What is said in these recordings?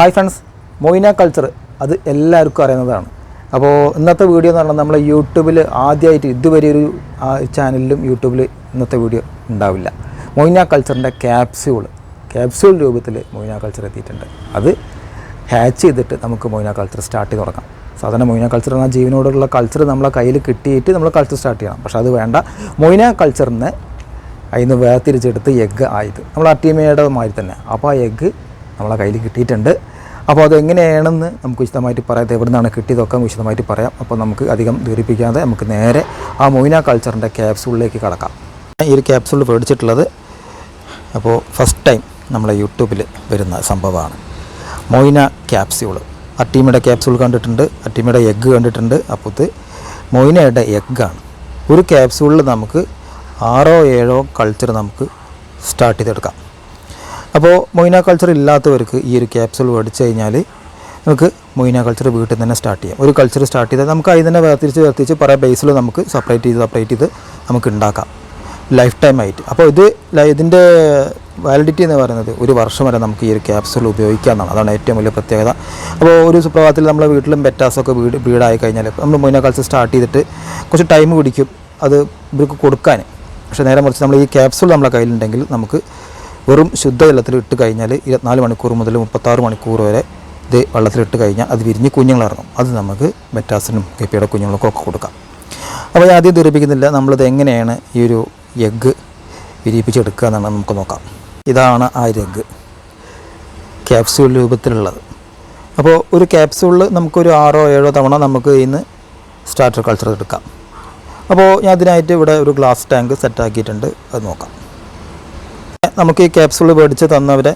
Hi friends Moina culture അത് എല്ലാവർക്കും അറിയുന്നതാണ്. അപ്പോൾ ഇന്നത്തെ വീഡിയോ എന്ന് പറഞ്ഞാൽ നമ്മൾ യൂട്യൂബിൽ ആദ്യമായിട്ട് ഇതുവരെ ഒരു ചാനലിലും യൂട്യൂബിൽ ഇന്നത്തെ വീഡിയോ ഉണ്ടാവില്ല. മൊയ്ന കൾച്ചറിന്റെ ക്യാപ്സ്യൂൾ ക്യാപ്സ്യൂൾ രൂപത്തിൽ മൊയ്ന കൾച്ചർ എത്തിയിട്ടുണ്ട്. അത് ഹാച്ച് ചെയ്തിട്ട് നമുക്ക് മൊയ്ന കൾച്ചർ സ്റ്റാർട്ട് ചെയ്ത് തുടങ്ങാം. സാധാരണ മൊയ്ന കൾച്ചർ എന്ന ജീവനോടുള്ള കൾച്ചർ നമ്മളെ കയ്യിൽ കിട്ടിയിട്ട് നമ്മൾ കൾച്ചർ സ്റ്റാർട്ട് ചെയ്യണം. പക്ഷേ അത് വേണ്ട. മൊയ്ന കൾച്ചറിന് അതിൽ നിന്ന് വേർതിരിച്ചെടുത്ത് എഗ്ഗ് ആയത്. നമ്മൾ അട്ടിമയുടെ മാതിരി തന്നെ. അപ്പോൾ ആ എഗ്ഗ് നമ്മളെ കയ്യിൽ കിട്ടിയിട്ടുണ്ട്. അപ്പോൾ അത് എങ്ങനെയാണെന്ന് നമുക്ക് വിശദമായിട്ട് പറയാം. എവിടെ നിന്നാണ് കിട്ടിയതൊക്കെ വിശദമായിട്ട് പറയാം. അപ്പോൾ നമുക്ക് അധികം ദീർഘിപ്പിക്കാതെ നമുക്ക് നേരെ ആ മൊയ്ന കൾച്ചറിന്റെ ക്യാപ്സൂളിലേക്ക് കടക്കാം. ഈ ഒരു ക്യാപ്സൂൾ മേടിച്ചിട്ടുള്ളത് അപ്പോൾ ഫസ്റ്റ് ടൈം നമ്മളെ യൂട്യൂബിൽ വരുന്ന സംഭവമാണ്. Moina capsule. അട്ടീമയുടെ ക്യാപ്സൂൾ കണ്ടിട്ടുണ്ട് അട്ടീമയുടെ എഗ്ഗ് കണ്ടിട്ടുണ്ട്. അപ്പോൾ ഇത് മൊയ്നയുടെ എഗ്ഗാണ്. ഒരു ക്യാപ്സൂളിൽ നമുക്ക് ആറോ ഏഴോ കൾച്ചർ നമുക്ക് സ്റ്റാർട്ട് ചെയ്തെടുക്കാം. അപ്പോൾ മൊയ്ന കൾച്ചർ ഇല്ലാത്തവർക്ക് ഈ ഒരു ക്യാപ്സൂൾ മേടിച്ച് കഴിഞ്ഞാൽ നമുക്ക് മൊയ്ന കൾച്ചർ വീട്ടിൽ തന്നെ സ്റ്റാർട്ട് ചെയ്യാം. ഒരു കൾച്ചർ സ്റ്റാർട്ട് ചെയ്താൽ നമുക്ക് അതിൽ തന്നെ വേർതിരിച്ച് വേർതിരിച്ച് പല ബേസിൽ നമുക്ക് സെപ്പറേറ്റ് ചെയ്ത് സെപ്പറേറ്റ് ചെയ്ത് നമുക്ക് ഉണ്ടാക്കാം. ലൈഫ് ടൈം ആയിട്ട്. അപ്പോൾ ഇത് ഇതിന്റെ വാലിഡിറ്റി എന്ന് പറയുന്നത് ഒരു വർഷം വരെ നമുക്ക് ഈ ഒരു ക്യാപ്സൂൾ ഉപയോഗിക്കാമെന്നാണ് അതാണ് ഏറ്റവും വലിയ പ്രത്യേകത. അപ്പോൾ ഒരു സുപ്രഭാതത്തിൽ നമ്മളെ വീട്ടിലും ബെറ്റാസൊക്കെ വീട് വീടായി കഴിഞ്ഞാൽ നമ്മൾ മൊയ്ന കൾച്ചർ സ്റ്റാർട്ട് ചെയ്തിട്ട് കുറച്ച് ടൈം പിടിക്കും. അത് ഇവർക്ക് കൊടുക്കാൻ. പക്ഷേ നേരെ മറിച്ച് നമ്മൾ ഈ ക്യാപ്സൂൾ നമ്മളെ കയ്യിലുണ്ടെങ്കിൽ നമുക്ക് വെറും ശുദ്ധജലത്തിൽ ഇട്ട് കഴിഞ്ഞാൽ ഇരുപത്തിനാല് മണിക്കൂർ മുതൽ മുപ്പത്താറ് മണിക്കൂർ വരെ ഇത് വെള്ളത്തിലിട്ട് കഴിഞ്ഞാൽ അത് വിരിഞ്ഞ് കുഞ്ഞുങ്ങളിറങ്ങും അത് നമുക്ക് മെറ്റാസിനും കെപ്പിയുടെ കുഞ്ഞുങ്ങൾക്കും ഒക്കെ കൊടുക്കാം. അപ്പോൾ ഞാൻ ആദ്യം ധരിപ്പിക്കുന്നില്ല നമ്മളിത് എങ്ങനെയാണ് ഈ ഒരു എഗ്ഗ് വിരിയിപ്പിച്ചെടുക്കുക എന്നാണ് നമുക്ക് നോക്കാം. ഇതാണ് ആ ഒരു എഗ്ഗ് ക്യാപ്സ്യൂൾ രൂപത്തിലുള്ളത്. അപ്പോൾ ഒരു ക്യാപ്സ്യൂളിൽ നമുക്കൊരു ആറോ ഏഴോ തവണ നമുക്ക് ഇന്ന് സ്റ്റാർട്ടർ കൾച്ചർ എടുക്കാം. അപ്പോൾ ഞാൻ അതിനായിട്ട് ഇവിടെ ഒരു ഗ്ലാസ് ടാങ്ക് സെറ്റാക്കിയിട്ടുണ്ട് അത് നോക്കാം. നമുക്ക് ഈ ക്യാപ്സൂൾ മേടിച്ച് തന്നവരെ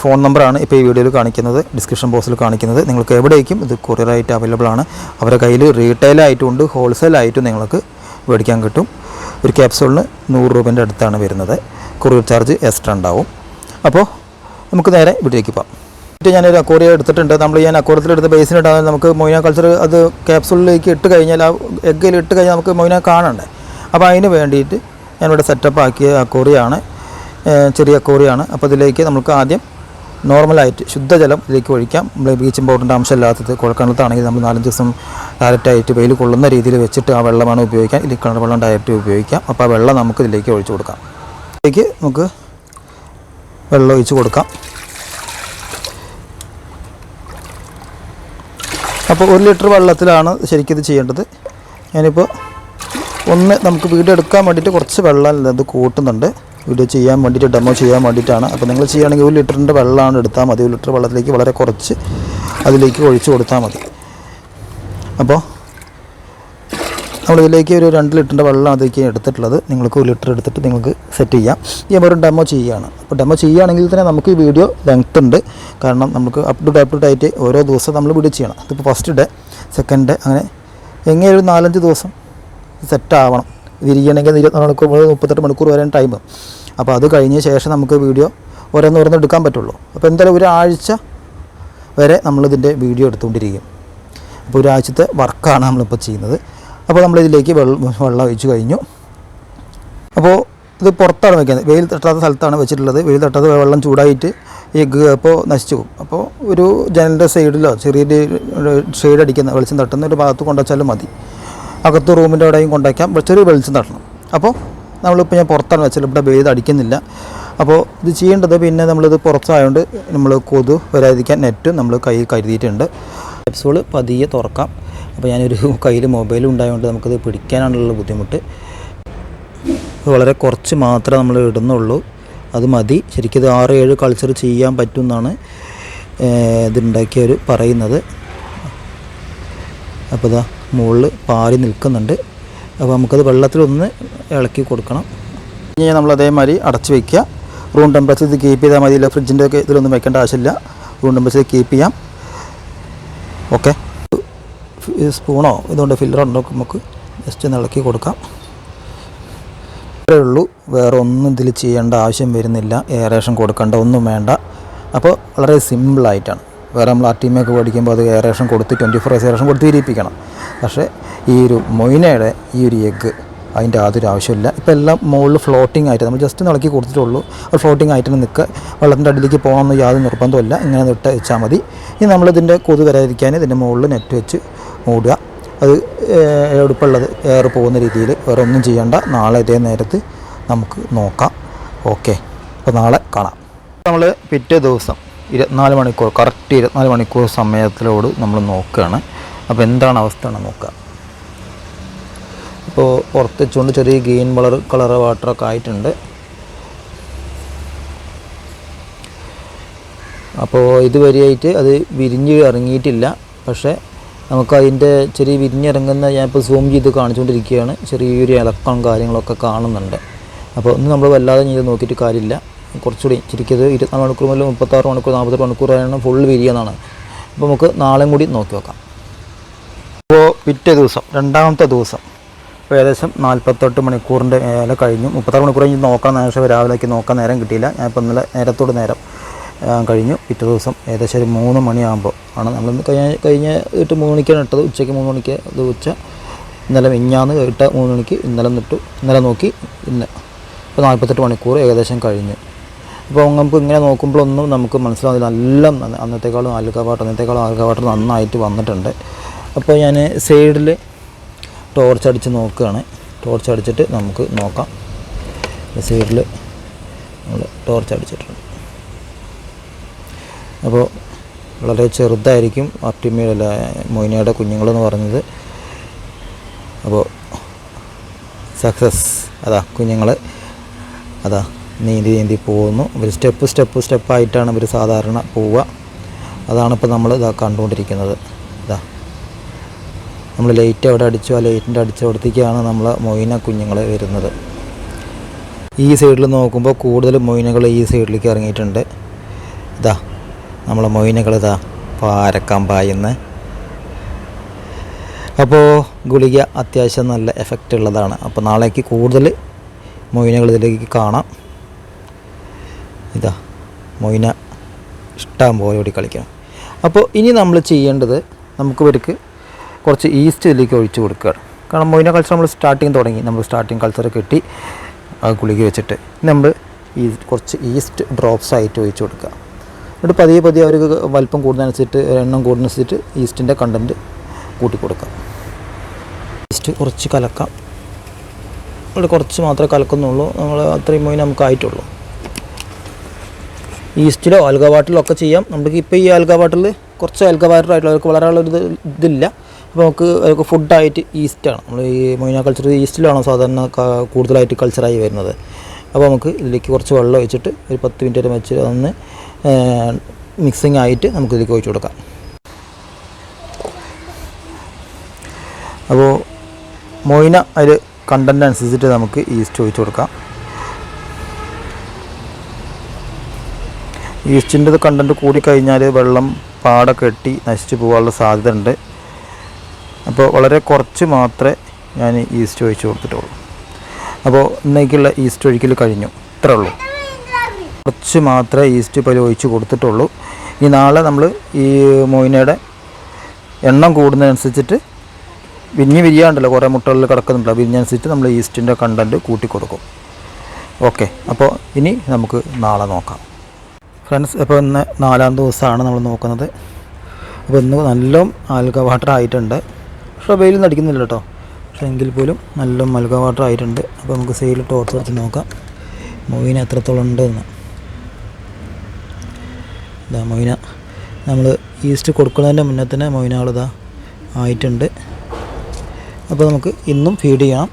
ഫോൺ നമ്പറാണ് ഇപ്പോൾ ഈ വീഡിയോയിൽ കാണിക്കുന്നത്. ഡിസ്ക്രിപ്ഷൻ ബോക്സിൽ കാണിക്കുന്നത്. നിങ്ങൾക്ക് എവിടേക്കും ഇത് കൊറിയറായിട്ട് അവൈലബിൾ ആണ്. അവരുടെ കയ്യിൽ റീറ്റെയിലായിട്ടും ഉണ്ട് ഹോൾസെയിലായിട്ടും നിങ്ങൾക്ക് മേടിക്കാൻ കിട്ടും. ഒരു ക്യാപ്സൂളിന് നൂറ് രൂപേന്റെ അടുത്താണ് വരുന്നത്. കൊറിയർ ചാർജ് എക്സ്ട്രാ ഉണ്ടാവും. അപ്പോൾ നമുക്ക് നേരെ വീട്ടിലേക്ക് പോകാം. എന്നിട്ട് ഞാനൊരു അക്കോറിയ എടുത്തിട്ടുണ്ട്. നമ്മൾ ഞാൻ അക്കോറത്തിൽ എടുത്ത ബേസിനിട്ടാൽ നമുക്ക് മൊയ്ന കൾച്ചർ അത് ക്യാപ്സൂളിലേക്ക് ഇട്ട് കഴിഞ്ഞാൽ ആ എഗ്ഗിൽ ഇട്ട് കഴിഞ്ഞാൽ നമുക്ക് മൊയ്ന കാണണ്ടേ? അപ്പോൾ അതിന് വേണ്ടിയിട്ട് ഞാനിവിടെ സെറ്റപ്പ് ആക്കിയ അക്കോറിയാണ് ചെറിയ കോറിയാണ്. അപ്പോൾ ഇതിലേക്ക് നമുക്ക് ആദ്യം നോർമലായിട്ട് ശുദ്ധജലം ഇതിലേക്ക് ഒഴിക്കാം. നമ്മൾ ബ്ലീച്ചിങ് പൗഡറിന്റെ അംശമില്ലാത്തത് കുഴക്കണത്താണെങ്കിൽ നമ്മൾ നാലഞ്ച് ദിവസം ഡയറക്റ്റായിട്ട് വെയിൽ കൊള്ളുന്ന രീതിയിൽ വെച്ചിട്ട് ആ വെള്ളമാണ് ഉപയോഗിക്കാം. ഇതിൽ കിണർ വെള്ളം ഡയറക്റ്റ് ഉപയോഗിക്കാം. അപ്പോൾ ആ വെള്ളം നമുക്ക് ഇതിലേക്ക് ഒഴിച്ചു കൊടുക്കാം. ഇതിലേക്ക് നമുക്ക് വെള്ളം ഒഴിച്ച് കൊടുക്കാം. അപ്പോൾ ഒരു ലിറ്റർ വെള്ളത്തിലാണ് ശരിക്കും ഇത് ചെയ്യേണ്ടത്. ഞാനിപ്പോൾ ഒന്ന് നമുക്ക് വീട് എടുക്കാൻ വേണ്ടിയിട്ട് കുറച്ച് വെള്ളം ഇത് കൂട്ടുന്നുണ്ട്. വീഡിയോ ചെയ്യാൻ വേണ്ടിയിട്ട് ഡെമോ ചെയ്യാൻ വേണ്ടിയിട്ടാണ്. അപ്പോൾ നിങ്ങൾ ചെയ്യുകയാണെങ്കിൽ ഒരു ലിറ്ററിന്റെ വെള്ളമാണ് എടുത്താൽ മതി. ഒരു ലിറ്റർ വെള്ളത്തിലേക്ക് വളരെ കുറച്ച് അതിലേക്ക് ഒഴിച്ച് കൊടുത്താൽ മതി. അപ്പോൾ നമ്മളിതിലേക്ക് ഒരു രണ്ട് ലിറ്ററിന്റെ വെള്ളം അതിലേക്ക് എടുത്തിട്ടുള്ളത് നിങ്ങൾക്ക് ഒരു ലിറ്റർ എടുത്തിട്ട് നിങ്ങൾക്ക് സെറ്റ് ചെയ്യാം. ഈ വെറും ഡെമോ ചെയ്യുകയാണ്. അപ്പോൾ ഡെമോ ചെയ്യുകയാണെങ്കിൽ തന്നെ നമുക്ക് ഈ വീഡിയോ ലെങ്ത് ഉണ്ട്. കാരണം നമുക്ക് up to up to date ഓരോ ദിവസം നമ്മൾ വീഡിയോ ചെയ്യണം. അതിപ്പോൾ ഫസ്റ്റ് ഡേ സെക്കൻഡ് ഡേ അങ്ങനെ എങ്ങനെ ഒരു നാലഞ്ച് ദിവസം സെറ്റ് ആവണം. വിരിയണമെങ്കിൽ ഇരുപത്തിനാല് മണിക്കൂർ മുതൽ മുപ്പത്തെട്ട് മണിക്കൂർ വരെ ടൈം അപ്പോൾ അത് കഴിഞ്ഞ ശേഷം നമുക്ക് വീഡിയോ ഓരോന്ന് ഓരോന്ന് എടുക്കാൻ പറ്റുള്ളൂ. അപ്പോൾ എന്തായാലും ഒരാഴ്ച വരെ നമ്മളിതിന്റെ വീഡിയോ എടുത്തുകൊണ്ടിരിക്കും. അപ്പോൾ ഒരാഴ്ചത്തെ വർക്കാണ് നമ്മളിപ്പോൾ ചെയ്യുന്നത്. അപ്പോൾ നമ്മളിതിലേക്ക് വെള്ളം വെള്ളം ഒഴിച്ചു കഴിഞ്ഞു. അപ്പോൾ ഇത് പുറത്താണ് വയ്ക്കുന്നത് വെയിൽ തട്ടാത്ത സ്ഥലത്താണ് വെച്ചിട്ടുള്ളത്. വെയിൽ തട്ടാത്ത വെള്ളം ചൂടായിട്ട് ഈ അപ്പോൾ നശിച്ചു പോകും. അപ്പോൾ ഒരു ജനലിന്റെ സൈഡിലോ ചെറിയ സൈഡ് അടിക്കുന്ന വെളിച്ചം തട്ടുന്ന ഒരു ഭാഗത്ത് കൊണ്ടുവച്ചാലും മതി. അകത്ത് റൂമിന്റെ അവിടെയും കൊണ്ടുവയ്ക്കാം. ചെറിയ വെളിച്ചം തട്ടണം. അപ്പോൾ നമ്മളിപ്പോൾ ഞാൻ പുറത്താണ് വെച്ചാൽ ഇവിടെ വെയിൽ അടിക്കുന്നില്ല. അപ്പോൾ ഇത് ചെയ്യേണ്ടത് പിന്നെ നമ്മളിത് പുറത്തായതുകൊണ്ട് നമ്മൾ കൊതു വരാതിരിക്കാൻ നെറ്റ് നമ്മൾ കൈ കരുതിയിട്ടുണ്ട്. ക്യാപ്സൂൾ പതിയെ തുറക്കാം. അപ്പോൾ ഞാനൊരു കയ്യിൽ മൊബൈൽ ഉണ്ടായതുകൊണ്ട് നമുക്കത് പിടിക്കാനാണുള്ള ബുദ്ധിമുട്ട്. വളരെ കുറച്ച് മാത്രമേ നമ്മൾ ഇടുന്നുള്ളൂ. അത് മതി. ശരിക്കും ഇത് ആറ് ഏഴ് കൾച്ചർ ചെയ്യാൻ പറ്റും എന്നാണ് ഇതുണ്ടാക്കിയവർ പറയുന്നത്. അപ്പോൾ ഇതാ മുകളിൽ പാറി നിൽക്കുന്നുണ്ട്. അപ്പോൾ നമുക്കത് വെള്ളത്തിലൊന്ന് ഇളക്കി കൊടുക്കണം. ഇനി നമ്മൾ അതേമാതിരി അടച്ച് വയ്ക്കുക റൂം ടെമ്പറേച്ചർ ഇത് കീപ്പ് ചെയ്താൽ മതി. ഇല്ല ഫ്രിഡ്ജിന്റെ ഒക്കെ ഇതിലൊന്നും വെക്കേണ്ട ആവശ്യമില്ല. റൂം ടെമ്പറേച്ചർ കീപ്പ് ചെയ്യാം. ഓക്കെ സ്പൂണോ ഇതുകൊണ്ട് ഫില്ലറോ ഉണ്ടോ നമുക്ക് ജസ്റ്റ് ഒന്ന് ഇളക്കി കൊടുക്കാം. ഇത്രയേ ഉള്ളൂ. വേറെ ഒന്നും ഇതിൽ ചെയ്യേണ്ട ആവശ്യം വരുന്നില്ല. എയറേഷൻ കൊടുക്കേണ്ട ഒന്നും വേണ്ട. അപ്പോൾ വളരെ സിമ്പിളായിട്ടാണ് വേറെ നമ്മൾ ആ ടീമൊക്കെ പഠിക്കുമ്പോൾ അത് എയറേഷൻ കൊടുത്ത് ട്വന്റി ഫോർ എയറേഷൻ കൊടുത്ത് ഇരിപ്പിക്കണം പക്ഷേ ഈ ഒരു മൊയിനയുടെ ഈ ഒരു എഗ്ഗ് അതിന്റെ യാതൊരു ആവശ്യമില്ല ഇപ്പോൾ എല്ലാം മുകളിൽ ഫ്ലോട്ടിംഗ് ആയിട്ട് നമ്മൾ ജസ്റ്റ് ഇളക്കി കൊടുത്തിട്ടുള്ളൂ. അത് ഫ്ലോട്ടിംഗ് ആയിട്ട് നിൽക്കുക. വെള്ളത്തിന്റെ അടിയിലേക്ക് പോകണമെന്ന് യാതൊരു നിർബന്ധമില്ല ഇങ്ങനെ ഇട്ട് വെച്ചാൽ മതി. ഇനി നമ്മളിതിന്റെ കൊതു വരാതിരിക്കാൻ ഇതിന്റെ മുകളിൽ നെറ്റ് വെച്ച് മൂടുക. അത് എടുപ്പുള്ളത് എയർ പോകുന്ന രീതിയിൽ വേറെ ഒന്നും ചെയ്യേണ്ട. നാളെ ഇതേ നേരത്ത് നമുക്ക് നോക്കാം. ഓക്കെ അപ്പോൾ നാളെ കാണാം. നമ്മൾ പിറ്റേ ദിവസം ഇരുപത്തിനാല് മണിക്കൂർ കറക്റ്റ് ഇരുപത്തിനാല് മണിക്കൂർ സമയത്തിലോട് നമ്മൾ നോക്കുകയാണ്. അപ്പോൾ എന്താണ് അവസ്ഥ എന്ന് നോക്കുക ഇപ്പോൾ പുറത്ത് ചെറിയ ഗ്രീൻ കളർ കളർ വാട്ടറൊക്കെ ആയിട്ടുണ്ട്. അപ്പോൾ ഇതുവരെയായിട്ട് അത് വിരിഞ്ഞ് ഇറങ്ങിയിട്ടില്ല. പക്ഷേ നമുക്ക് അതിന്റെ ചെറിയ വിരിഞ്ഞിറങ്ങുന്ന ഞാനിപ്പോൾ സൂം ചെയ്ത് കാണിച്ചുകൊണ്ടിരിക്കുകയാണ്. ചെറിയൊരു ഇളക്കം കാര്യങ്ങളൊക്കെ കാണുന്നുണ്ട്. അപ്പോൾ ഒന്നും നമ്മൾ വല്ലാതെ ചെയ്ത് നോക്കിയിട്ട് കാര്യമില്ല. കുറച്ചുകൂടി ശരിക്കത് ഇരുപത്തിനാല് മണിക്കൂർ മുതൽ മുപ്പത്താറ് മണിക്കൂർ നാൽപ്പത്തെട്ട് മണിക്കൂറാണ് ഫുൾ വിരിയെന്നാണ് അപ്പോൾ നമുക്ക് നാളെയും കൂടി നോക്കി നോക്കാം. അപ്പോൾ പിറ്റേ ദിവസം രണ്ടാമത്തെ ദിവസം ഇപ്പോൾ ഏകദേശം നാൽപ്പത്തെട്ട് മണിക്കൂറിന്റെ മേലെ കഴിഞ്ഞു. മുപ്പത്താറ് മണിക്കൂർ കഴിഞ്ഞ് നോക്കാൻ നേരം രാവിലേക്ക് നോക്കാൻ നേരം കിട്ടിയില്ല. ഞാൻ ഇപ്പം ഇന്നലെ നേരത്തോട് നേരം കഴിഞ്ഞു. പിറ്റേ ദിവസം ഏകദേശം ഒരു മൂന്ന് മണിയാകുമ്പോൾ ആണ് നമ്മൾ കഴിഞ്ഞ കഴിഞ്ഞ ഇട്ട് മൂന്ന് മണിക്കാണ് ഇട്ടത്. ഉച്ചയ്ക്ക് മൂന്ന് മണിക്ക് ഇത് ഉച്ച ഇന്നലെ മിഞ്ഞാന്ന് ഇട്ട മൂന്ന് മണിക്ക് ഇന്നലെ നിട്ടു ഇന്നലെ നോക്കി ഇന്ന് ഇപ്പോൾ നാൽപ്പത്തെട്ട് മണിക്കൂർ ഏകദേശം കഴിഞ്ഞു. അപ്പോൾ നമുക്ക് ഇങ്ങനെ നോക്കുമ്പോഴൊന്നും നമുക്ക് മനസ്സിലാവുന്നില്ല. നല്ല അന്നത്തെക്കാളും ആൽക്ക വാട്ടർ അന്നത്തേക്കാളും ആൽക്ക നന്നായിട്ട് വന്നിട്ടുണ്ട്. അപ്പോൾ ഞാൻ സൈഡിൽ ടോർച്ച് അടിച്ച് നോക്കുകയാണ്. ടോർച്ച് അടിച്ചിട്ട് നമുക്ക് നോക്കാം. സൈഡിൽ നമ്മൾ ടോർച്ച് അടിച്ചിട്ടുണ്ട്. അപ്പോൾ വളരെ ചെറുതായിരിക്കും ആർട്ടിമിയല്ല മൊയിനയുടെ കുഞ്ഞുങ്ങളെന്ന് പറഞ്ഞത്. അപ്പോൾ സക്സസ് അതാ കുഞ്ഞുങ്ങൾ. അതാ നീന്തി നീന്തി പോകുന്നു. ഇവർ സ്റ്റെപ്പ് സ്റ്റെപ്പ് സ്റ്റെപ്പായിട്ടാണ് ഇവർ സാധാരണ പോവുക. അതാണ് ഇപ്പോൾ നമ്മൾ ഇതാ കണ്ടുകൊണ്ടിരിക്കുന്നത്. ഇതാ. നമ്മൾ ലൈറ്റ് അവിടെ അടിച്ചു ആ ലൈറ്റിന്റെ അടിച്ചവിടത്തേക്കാണ് നമ്മൾ മൊയിന കുഞ്ഞുങ്ങൾ വരുന്നത്. ഈ സൈഡിൽ നോക്കുമ്പോൾ കൂടുതൽ മൊയിനകൾ ഈ സൈഡിലേക്ക് ഇറങ്ങിയിട്ടുണ്ട്. ഇതാ നമ്മളെ മൊയിനകൾ ഇതാ പാരക്കാൻ പായുന്ന. അപ്പോൾ ഗുളിക അത്യാവശ്യം നല്ല എഫക്റ്റ് ഉള്ളതാണ്. അപ്പോൾ നാളേക്ക് കൂടുതൽ മൊയിനകൾ ഇതിലേക്ക് കാണാം. ഇതാ മൊയിന ഇഷ്ടം പോലെ ഓടി കളിക്കണം. അപ്പോൾ ഇനി നമ്മൾ ചെയ്യേണ്ടത് നമുക്ക് ഇവർക്ക് കുറച്ച് ഈസ്റ്റ് ഇതിലേക്ക് ഒഴിച്ച് കൊടുക്കുകയാണ് കാരണം മൊയിന കൾച്ചർ നമ്മൾ സ്റ്റാർട്ടിങ് തുടങ്ങി. നമ്മൾ സ്റ്റാർട്ടിങ് കൾച്ചർ കെട്ടി ആ ഗുളിക വെച്ചിട്ട്. നമ്മൾ ഈ കുറച്ച് ഈസ്റ്റ് ഡ്രോപ്സ് ആയിട്ട് ഒഴിച്ച് കൊടുക്കുക. എന്നിട്ട് പതിയെ പതിയെ അവർക്ക് വലിപ്പം കൂടുന്നതനുസരിച്ചിട്ട് എണ്ണം കൂടുന്നതനുസരിച്ചിട്ട് ഈസ്റ്റിന്റെ കണ്ടന്റ് കൂട്ടി കൊടുക്കാം ഈസ്റ്റ് കുറച്ച് കലക്കാം. ഇവിടെ കുറച്ച് മാത്രമേ കലക്കുന്നുള്ളൂ. നമ്മൾ അത്രയും മൊയിൻ നമുക്ക് ആയിട്ടുള്ളൂ. ഈസ്റ്റിലോ ആൽഗ വാട്ടറിലോ ഒക്കെ ചെയ്യാം. നമുക്ക് ഇപ്പോൾ ഈ ആൽഗ വാട്ടറിൽ കുറച്ച് ആൽഗ വാട്ടർ വളരെ ഇതില്ല. അപ്പോൾ നമുക്ക് അതൊക്കെ ഫുഡായിട്ട് ഈസ്റ്റാണ് നമ്മൾ ഈ മൊയ്ന കൾച്ചർ ഈസ്റ്റിലാണ് സാധാരണ കൂടുതലായിട്ട് കൾച്ചറായി വരുന്നത്. അപ്പോൾ നമുക്ക് ഇതിലേക്ക് കുറച്ച് വെള്ളം ഒഴിച്ചിട്ട് ഒരു പത്ത് മിനിറ്റ് വരെ വെച്ച് അതൊന്ന് മിക്സിങ് ആയിട്ട് നമുക്ക് ഇതിലേക്ക് ഒഴിച്ചു കൊടുക്കാം. അപ്പോൾ മൊയ്ന അതിൽ കണ്ടന്റ് അനുസരിച്ചിട്ട് നമുക്ക് ഈസ്റ്റ് ഒഴിച്ചു കൊടുക്കാം. ഈസ്റ്റിന്റെ കണ്ടന്റ് കൂടിക്കഴിഞ്ഞാൽ വെള്ളം പാടെ കെട്ടി നശിച്ചു പോകാനുള്ള സാധ്യത ഉണ്ട് അപ്പോൾ വളരെ കുറച്ച് മാത്രമേ ഞാൻ ഈസ്റ്റ് ഒഴിച്ച് കൊടുത്തിട്ടുള്ളൂ. അപ്പോൾ ഇന്നേക്കുള്ള ഈസ്റ്റ് ഒഴിക്കൽ കഴിഞ്ഞു. ഇത്രേ ഉള്ളൂ. കുറച്ച് മാത്രമേ ഈസ്റ്റ് ഇപ്പോൾ ഒഴിച്ച് കൊടുത്തിട്ടുള്ളൂ. ഈ നാളെ നമ്മൾ ഈ മൊയിനയുടെ എണ്ണം കൂടുന്നതനുസരിച്ചിട്ട് വിരിഞ്ഞ് വിരിയാണ്ടല്ലോ. കുറേ മുട്ടകളിൽ കിടക്കുന്നുണ്ടല്ലോ. വിരിഞ്ഞനുസരിച്ച് നമ്മൾ ഈസ്റ്റിന്റെ കണ്ടന്റ് കൂട്ടി കൊടുക്കും ഓക്കെ. അപ്പോൾ ഇനി നമുക്ക് നാളെ നോക്കാം. ഫ്രണ്ട്സ് ഇപ്പോൾ ഇന്ന് നാലാം ദിവസമാണ് നമ്മൾ നോക്കുന്നത്. അപ്പോൾ ഇന്ന് നല്ല ആൽഗ വാട്ടർ ആയിട്ടുണ്ട് പക്ഷേ വെയിലൊന്നും അടിക്കുന്നില്ല കേട്ടോ. പക്ഷേ എങ്കിൽ പോലും നല്ല മൽഗ വാട്ടർ ആയിട്ടുണ്ട്. അപ്പോൾ നമുക്ക് സെയിൽ ടോർച്ച് വെച്ച് നോക്കാം. മൊയിന എത്രത്തോളം ഉണ്ട് എന്ന് ഇതാ മൊയിന. നമ്മൾ ഈസ്റ്റ് കൊടുക്കുന്നതിന്റെ മുന്നേ തന്നെ മൊയിനകളിതാ ആയിട്ടുണ്ട്. അപ്പോൾ നമുക്ക് ഇന്നും ഫീഡ് ചെയ്യണം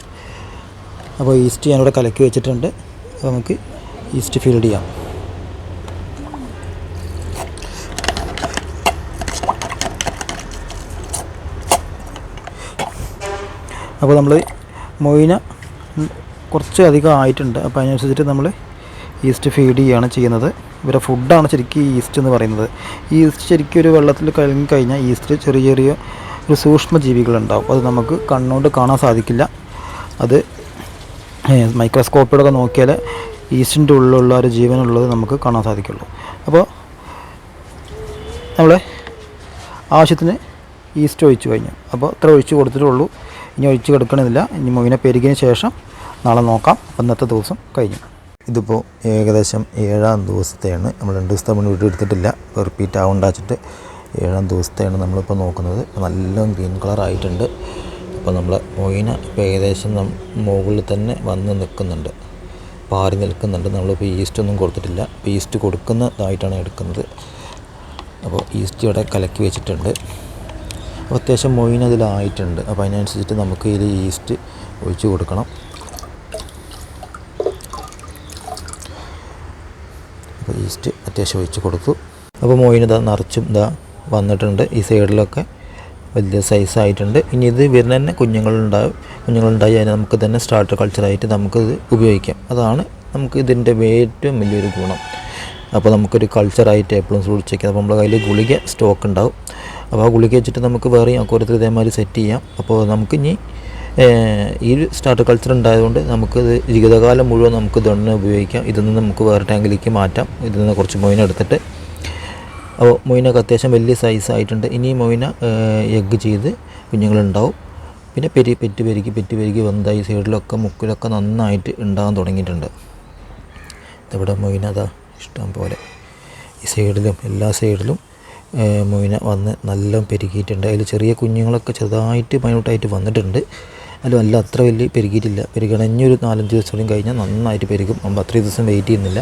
അപ്പോൾ ഈസ്റ്റ് ഞാനിവിടെ കലക്കി വെച്ചിട്ടുണ്ട്. അപ്പോൾ നമുക്ക് ഈസ്റ്റ് ഫീഡ് ചെയ്യാം. അപ്പോൾ നമ്മൾ മൊയിന കുറച്ച് അധികം ആയിട്ടുണ്ട്. അപ്പോൾ അതിനനുസരിച്ചിട്ട് നമ്മൾ ഈസ്റ്റ് ഫീഡ് ചെയ്യുകയാണ് ചെയ്യുന്നത്. ഇവരെ ഫുഡാണ് ശരിക്കും ഈസ്റ്റ് എന്ന് പറയുന്നത്. ഈസ്റ്റ് ശരിക്കും ഒരു വെള്ളത്തിൽ കലങ്ങി കഴിഞ്ഞാൽ ഈസ്റ്റ് ചെറിയ ചെറിയ ഒരു സൂക്ഷ്മ ജീവികളുണ്ടാവും അത് നമുക്ക് കണ്ണുകൊണ്ട് കാണാൻ സാധിക്കില്ല. അത് മൈക്രോസ്കോപ്പിലൊക്കെ നോക്കിയാൽ ഈസ്റ്റിന്റെ ഉള്ളിലുള്ള ഒരു ജീവനുള്ളത് നമുക്ക് കാണാൻ സാധിക്കുള്ളൂ. അപ്പോൾ നമ്മൾ ആവശ്യത്തിന് ഈസ്റ്റ് ഒഴിച്ച് കഴിഞ്ഞു. അപ്പോൾ അത്ര ഒഴിച്ച് കൊടുത്തിട്ടുള്ളൂ. ഇനി ഒഴിച്ച് കിടക്കണമെന്നില്ല ഇനി മൊയിനെ പെരുകിയതിന് ശേഷം നാളെ നോക്കാം. അന്നത്തെ ദിവസം കഴിഞ്ഞു. ഇതിപ്പോൾ ഏകദേശം ഏഴാം ദിവസത്തെയാണ്. നമ്മൾ രണ്ട് ദിവസത്തെ മുന്നേ വീട്ടിൽ എടുത്തിട്ടില്ല. റിപ്പീറ്റ് ആവണ്ടാച്ചിട്ട് ഏഴാം ദിവസത്തെയാണ് നമ്മളിപ്പോൾ നോക്കുന്നത്. നല്ല ഗ്രീൻ കളർ ആയിട്ടുണ്ട്. അപ്പോൾ നമ്മൾ മൊയിന ഇപ്പോൾ ഏകദേശം മുകളിൽ തന്നെ വന്ന് നിൽക്കുന്നുണ്ട്. പാറി നിൽക്കുന്നുണ്ട്. നമ്മളിപ്പോൾ ഈസ്റ്റ് ഒന്നും കൊടുത്തിട്ടില്ല. ഈസ്റ്റ് കൊടുക്കുന്നതായിട്ടാണ് എടുക്കുന്നത്. അപ്പോൾ ഈസ്റ്റ് ഇവിടെ കലക്കി വെച്ചിട്ടുണ്ട്. അപ്പോൾ അത്യാവശ്യം മൊയിൻ അതിലായിട്ടുണ്ട്. അപ്പോൾ അതിനനുസരിച്ചിട്ട് നമുക്ക് ഇതിൽ ഈസ്റ്റ് ഒഴിച്ച് കൊടുക്കണം. അപ്പോൾ ഈസ്റ്റ് അത്യാവശ്യം ഒഴിച്ച് കൊടുത്തു. അപ്പോൾ മൊയിൻ ഇതാ നിറച്ചും ഇതാ വന്നിട്ടുണ്ട്. ഈ സൈഡിലൊക്കെ വലിയ സൈസായിട്ടുണ്ട് ഇനി ഇത് വരുന്ന തന്നെ കുഞ്ഞുങ്ങളുണ്ടാവും. കുഞ്ഞുങ്ങളുണ്ടായി അതിനെ നമുക്ക് തന്നെ സ്റ്റാർട്ടർ കൾച്ചറായിട്ട് നമുക്കിത് ഉപയോഗിക്കാം. അതാണ് നമുക്ക് ഇതിന്റെ ഏറ്റവും വലിയൊരു ഗുണം. അപ്പോൾ നമുക്കൊരു കൾച്ചറായിട്ട് എപ്പോഴും സൂക്ഷിച്ചേക്കാം അപ്പോൾ നമ്മുടെ കയ്യിൽ ഗുളിക സ്റ്റോക്ക് ഉണ്ടാവും. അപ്പോൾ ആ ഗുളിക വെച്ചിട്ട് നമുക്ക് വേറെയും അക്കൂരത്തിൽ ഇതേമാതിരി സെറ്റ് ചെയ്യാം. അപ്പോൾ നമുക്കിനി ഈ സ്റ്റാർട്ടർ കൾച്ചർ ഉണ്ടായതുകൊണ്ട് നമുക്കിത് ജീവിതകാലം മുഴുവൻ നമുക്ക് ഇതൊന്നെ ഉപയോഗിക്കാം. ഇതിൽ നിന്ന് നമുക്ക് വേറെ ടാങ്കിലേക്ക് മാറ്റാം. ഇതിൽ നിന്ന് കുറച്ച് മൊയിന എടുത്തിട്ട്. അപ്പോൾ മൊയിനൊക്കെ അത്യാവശ്യം വലിയ സൈസ് ആയിട്ടുണ്ട്. ഇനി മൊയിന എഗ്ഗ് ചെയ്ത് കുഞ്ഞുങ്ങളുണ്ടാവും. പിന്നെ പെരി പെറ്റ് പെരുകി പെറ്റ് പെരുകി വന്നതായി സൈഡിലൊക്കെ മുക്കിലൊക്കെ നന്നായിട്ട് ഉണ്ടാകാൻ തുടങ്ങിയിട്ടുണ്ട്. ഇവിടെ മൊയിന അതാ ഇഷ്ടം പോലെ. ഈ സൈഡിലും എല്ലാ സൈഡിലും മൊയിന വന്ന് നല്ല പെരുകിയിട്ടുണ്ട് അതിൽ ചെറിയ കുഞ്ഞുങ്ങളൊക്കെ ചെറുതായിട്ട് മൈനൂട്ടായിട്ട് വന്നിട്ടുണ്ട്. അല്ല അല്ല അത്ര വലിയ പെരുകിയിട്ടില്ല പെരുകണഞ്ഞൊരു നാലഞ്ച് ദിവസം കൂടി കഴിഞ്ഞാൽ നന്നായിട്ട് പെരുകും. നമ്മൾ അത്രയും ദിവസം വെയിറ്റ് ചെയ്യുന്നില്ല.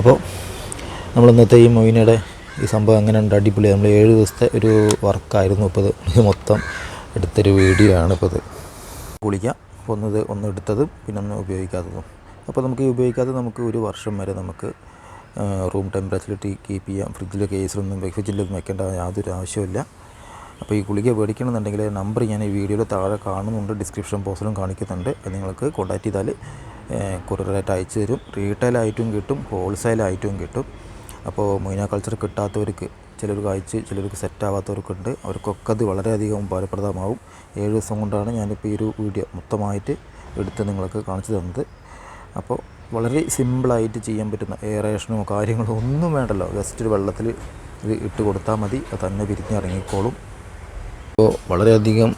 അപ്പോൾ നമ്മൾ ഇന്നത്തെ ഈ മൊയിനയുടെ ഈ സംഭവം അങ്ങനെ ഉണ്ട് അടിപൊളി. നമ്മൾ ഏഴ് ദിവസത്തെ ഒരു വർക്കായിരുന്നു ഇപ്പോൾ ഇത് മൊത്തം എടുത്തൊരു വീഡിയോ ആണ് ഇപ്പോൾ ഇത് കുളിക്കാം ഒന്നത് ഒന്ന് എടുത്തതും പിന്നെ ഒന്ന് ഉപയോഗിക്കാത്തതും. അപ്പോൾ നമുക്ക് ഈ ഉപയോഗിക്കാതെ നമുക്ക് ഒരു വർഷം വരെ നമുക്ക് റൂം ടെമ്പറേച്ചറിൽ കീപ്പ് ചെയ്യാം. ഫ്രിഡ്ജിലെ കേസിലൊന്നും ഫ്രിഡ്ജിലൊന്നും വെക്കേണ്ട യാതൊരു ആവശ്യമില്ല അപ്പോൾ ഈ ഗുളിക മേടിക്കണമെന്നുണ്ടെങ്കിൽ നമ്പർ ഞാൻ ഈ വീഡിയോയുടെ താഴെ കാണുന്നുണ്ട് ഡിസ്ക്രിപ്ഷൻ ബോക്സിലും കാണിക്കുന്നുണ്ട്. നിങ്ങൾക്ക് കോൺടാക്ട് ചെയ്താൽ കൊറിയറായിട്ട് അയച്ചു തരും. റീറ്റെയിലായിട്ടും കിട്ടും ഹോൾസെയിലായിട്ടും കിട്ടും. അപ്പോൾ മൊയ്ന കൾച്ചർ കിട്ടാത്തവർക്ക് ചിലർക്ക് അയച്ച് ചിലർക്ക് സെറ്റ് ആവാത്തവർക്കുണ്ട്. അവർക്കൊക്കെ അത് വളരെയധികം ഉപകാരപ്രദമാവും. ഏഴ് ദിവസം കൊണ്ടാണ് ഞാനിപ്പോൾ ഈ ഒരു വീഡിയോ മൊത്തമായിട്ട് എടുത്ത് നിങ്ങൾക്ക് കാണിച്ചു തന്നത്. അപ്പോൾ വളരെ സിമ്പിളായിട്ട് ചെയ്യാൻ പറ്റുന്ന എയറേഷനോ കാര്യങ്ങളോ ഒന്നും വേണ്ടല്ലോ. ജസ്റ്റ് ഒരു വെള്ളത്തിൽ ഇത് ഇട്ട് കൊടുത്താൽ മതി. അത് തന്നെ പിരിഞ്ഞിറങ്ങിക്കോളും അപ്പോൾ വളരെയധികം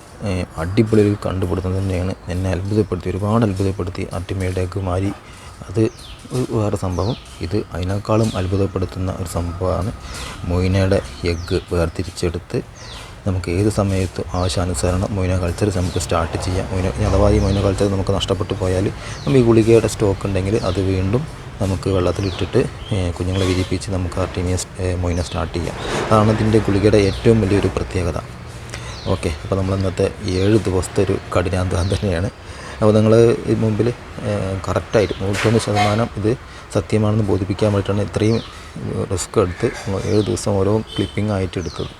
അടിപൊളി ഒരു കണ്ടുപിടുത്തം തന്നെയാണ് എന്നെ അത്ഭുതപ്പെടുത്തി ഒരുപാട് അത്ഭുതപ്പെടുത്തി അട്ടിമയുടെ മാറി. അത് വേറെ സംഭവം. ഇത് അതിനേക്കാളും അത്ഭുതപ്പെടുത്തുന്ന ഒരു സംഭവമാണ് മൊയ്നയുടെ എഗ്ഗ് വേർതിരിച്ചെടുത്ത്. നമുക്ക് ഏത് സമയത്തും ആവശ്യാനുസരണം മൊയ്ന കൾച്ചർ നമുക്ക് സ്റ്റാർട്ട് ചെയ്യാം. മൊയ്ന അഥവാ ഈ മൊയ്ന കൾച്ചർ നമുക്ക് നഷ്ടപ്പെട്ടു പോയാൽ നമ്മൾ ഈ ഗുളികയുടെ സ്റ്റോക്ക് ഉണ്ടെങ്കിൽ അത് വീണ്ടും നമുക്ക് വെള്ളത്തിലിട്ടിട്ട് കുഞ്ഞുങ്ങളെ വിരിപ്പിച്ച് നമുക്ക് ആർട്ടിമിയ മൊയ്ന സ്റ്റാർട്ട് ചെയ്യാം. അതാണ് ഇതിന്റെ ഗുളികയുടെ ഏറ്റവും വലിയൊരു പ്രത്യേകത. ഓക്കെ അപ്പോൾ നമ്മൾ ഇന്നത്തെ ഏഴ് ദിവസത്തെ ഒരു കഠിനാന്തം തന്നെയാണ്. അപ്പോൾ നിങ്ങൾ മുമ്പിൽ കറക്റ്റായിട്ട് നൂറ്റൊന്ന് ശതമാനം ഇത് സത്യമാണെന്ന് ബോധിപ്പിക്കാൻ വേണ്ടിയിട്ടാണ് ഇത്രയും റിസ്ക് എടുത്ത് ഏഴ് ദിവസം ഓരോ ക്ലിപ്പിംഗ് ആയിട്ട് എടുത്തത്.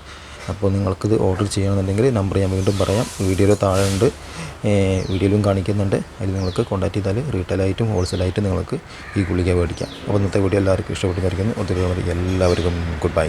അപ്പോൾ നിങ്ങൾക്കിത് ഓർഡർ ചെയ്യണമെന്നുണ്ടെങ്കിൽ നമ്പർ ഞാൻ വീണ്ടും പറയാം. വീഡിയോയിൽ താഴെ ഉണ്ട്. വീഡിയോയിലും കാണിക്കുന്നുണ്ട്. അതിൽ നിങ്ങൾക്ക് കോൺടാക്ട് ചെയ്താൽ റീറ്റെയിലായിട്ടും ഹോൾസെയിലായിട്ടും നിങ്ങൾക്ക് ഈ ഗുളിക മേടിക്കാം. അപ്പോൾ ഇന്നത്തെ വീഡിയോ എല്ലാവർക്കും ഇഷ്ടപ്പെട്ടു വരയ്ക്കുന്നു ഒത്തിരി എല്ലാവർക്കും ഗുഡ് ബൈ